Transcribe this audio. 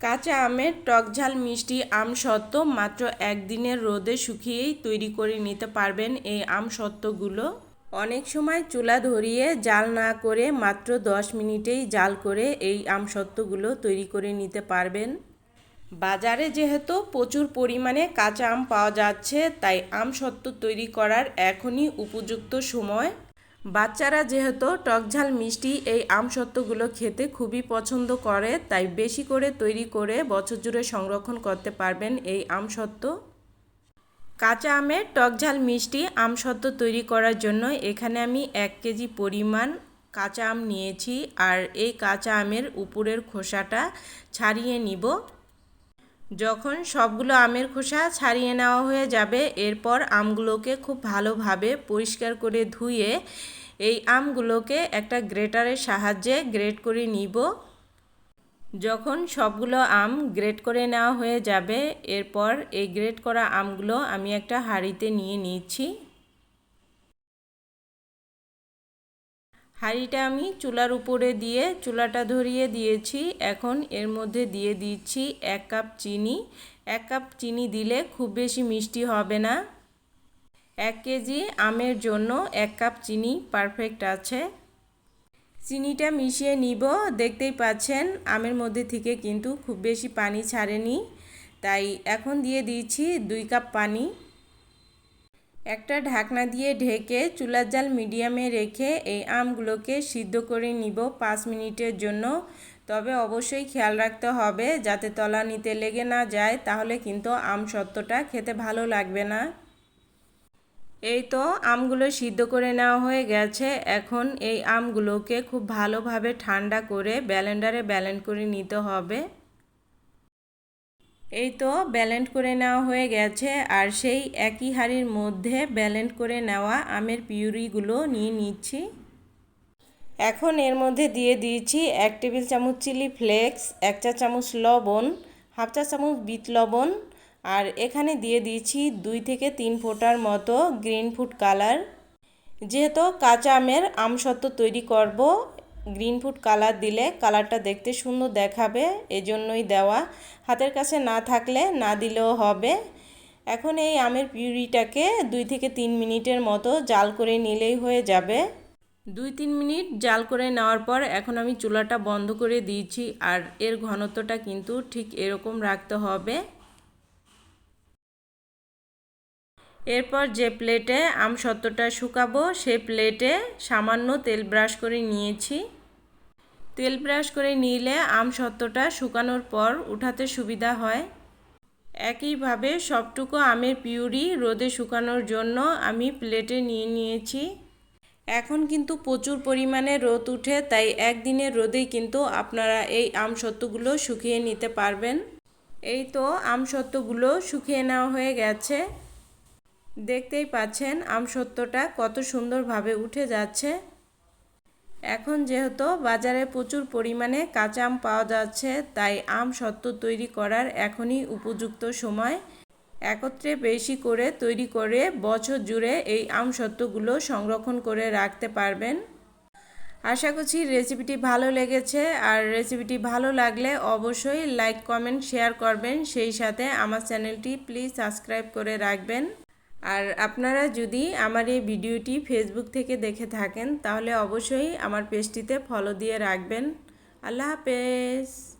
কাঁচা আমের টক ঝাল মিষ্টি আম সত্ত্ব মাত্র একদিনের রোদে শুকিয়েই তৈরি করে নিতে পারবেন এই আম সত্ত্বগুলো। অনেক সময় চুলা ধরিয়ে জাল না করে মাত্র দশ মিনিটেই জাল করে এই আম সত্ত্বগুলো তৈরি করে নিতে পারবেন। বাজারে যেহেতু প্রচুর পরিমাণে কাঁচা আম পাওয়া যাচ্ছে, তাই আম সত্ত্ব তৈরি করার এখনই উপযুক্ত সময়। বাচ্চারা যেহেতু টকঝাল মিষ্টি, এই আমসত্ত্বগুলো খেতে খুবই পছন্দ করে, তাই বেশি করে তৈরি করে বছর জুড়ে সংরক্ষণ করতে পারবেন এই আমসত্ত্ব কাঁচা আমের টকঝাল মিষ্টি আমসত্ত্ব তৈরি করার জন্য এখানে আমি এক কেজি পরিমাণ কাঁচা আম নিয়েছি, আর এই কাঁচা আমের উপরের খোসাটা ছাড়িয়ে নিব। যখন সবগুলো আমের খোসা ছাড়িয়ে নেওয়া হয়ে যাবে, এরপর আমগুলোকে খুব ভালোভাবে পরিষ্কার করে ধুয়ে এই আমগুলোকে একটা গ্রেটারের সাহায্যে গ্রেট করে নিব। যখন সবগুলো আম গ্রেট করে নেওয়া হয়ে যাবে, এরপর এই গ্রেট করা আমগুলো আমি একটা হাঁড়িতে নিয়ে নিচ্ছি। হাঁড়িটা আমি চুলার উপরে দিয়ে, চুলাটা ধরিয়ে দিয়েছি। এখন এর মধ্যে দিয়ে দিচ্ছি এক কাপ চিনি। এক কাপ চিনি দিলে খুব বেশি মিষ্টি হবে না। এক কেজি আমের জন্য এক কাপ চিনি পারফেক্ট আছে। চিনিটা মিশিয়ে নিব। দেখতেই পাচ্ছেন, আমের মধ্যে থেকে কিন্তু খুব বেশি পানি ছাড়েনি। তাই এখন দিয়ে দিচ্ছি দুই কাপ পানি। একটা ঢাকনা দিয়ে ঢেকে চুলার জাল মিডিয়ামে রেখে এই আমগুলোকে সিদ্ধ করে নিব পাঁচ মিনিটের জন্য। তবে অবশ্যই খেয়াল রাখতে হবে যাতে তলা নিতে লেগে না যায়, তাহলে কিন্তু আম সত্ত্বটা খেতে ভালো লাগবে না। এই তো আমগুলো সিদ্ধ করে নেওয়া হয়ে গেছে। এখন এই আমগুলোকে খুব ভালোভাবে ঠান্ডা করে ব্যালেন্ডারে ব্যালেন্ড করে নিতে হবে। এই তো ব্যালেন্ড করে নেওয়া হয়ে গেছে আর সেই একই হাঁড়ির মধ্যে ব্যালেন্ট করে নেওয়া আমের পিউরিগুলো নিয়ে নিচ্ছি। এখন এর মধ্যে দিয়ে দিয়েছি এক টেবিল চামচ চিলি ফ্লেক্স, এক চা চামচ লবণ, হাফ চা চামচ বিট লবণ আর এখানে দিয়ে দিয়েছি দুই থেকে তিন ফোঁটার মতো গ্রিন ফুড কালার। যেহেতু কাঁচা আমের আমসত্ত্ব তৈরি করব গ্রিন ফুড কালার দিলে কালারটা দেখতে সুন্দর দেখাবে, এজন্যই দেওয়া। হাতের কাছে না থাকলে না দিলেও হবে। এখন এই আমের পিউরিটাকে দুই থেকে তিন মিনিটের মতো জাল করে নিলেই হয়ে যাবে। দুই তিন মিনিট জাল করে নেওয়ার পর এখন আমি চুলাটা বন্ধ করে দিয়েছি আর এর ঘনত্বটা কিন্তু ঠিক এরকম রাখতে হবে। এরপর যে প্লেটে আম সত্ত্বটা শুকাবো, সে প্লেটে সামান্য তেল ব্রাশ করে নিয়েছি। তেল ব্রাশ করে নিলে আম সত্ত্বটা শুকানোর পর উঠাতে সুবিধা হয়। একইভাবে সবটুকু আমের পিউরি রোদে শুকানোর জন্য আমি প্লেটে নিয়ে নিয়েছি। এখন কিন্তু প্রচুর পরিমাণে রোদ উঠে, তাই একদিনের রোদেই কিন্তু আপনারা এই আম সত্ত্বগুলো শুকিয়ে নিতে পারবেন। এই তো আম সত্ত্বগুলো শুকিয়ে নেওয়া হয়ে গেছে। দেখতেই পাচ্ছেন আম সত্যটা কত সুন্দরভাবে উঠে যাচ্ছে। এখন যেহেতু বাজারে প্রচুর পরিমাণে কাঁচা আম পাওয়া যাচ্ছে, তাই আম সত্ত্ব তৈরি করার এখনই উপযুক্ত সময়। একত্রে বেশি করে তৈরি করে বছর জুড়ে এই আম সত্ত্বগুলো সংরক্ষণ করে রাখতে পারবেন। আশা করছি রেসিপিটি ভালো লেগেছে, আর রেসিপিটি ভালো লাগলে অবশ্যই লাইক, কমেন্ট, শেয়ার করবেন। সেই সাথে আমার চ্যানেলটি প্লিজ সাবস্ক্রাইব করে রাখবেন। আর আপনারা যদি আমার এই ভিডিওটি ফেসবুক থেকে দেখে থাকেন, তাহলে অবশ্যই আমার পেজটিতে ফলো দিয়ে রাখবেন। আল্লাহ হাফেজ।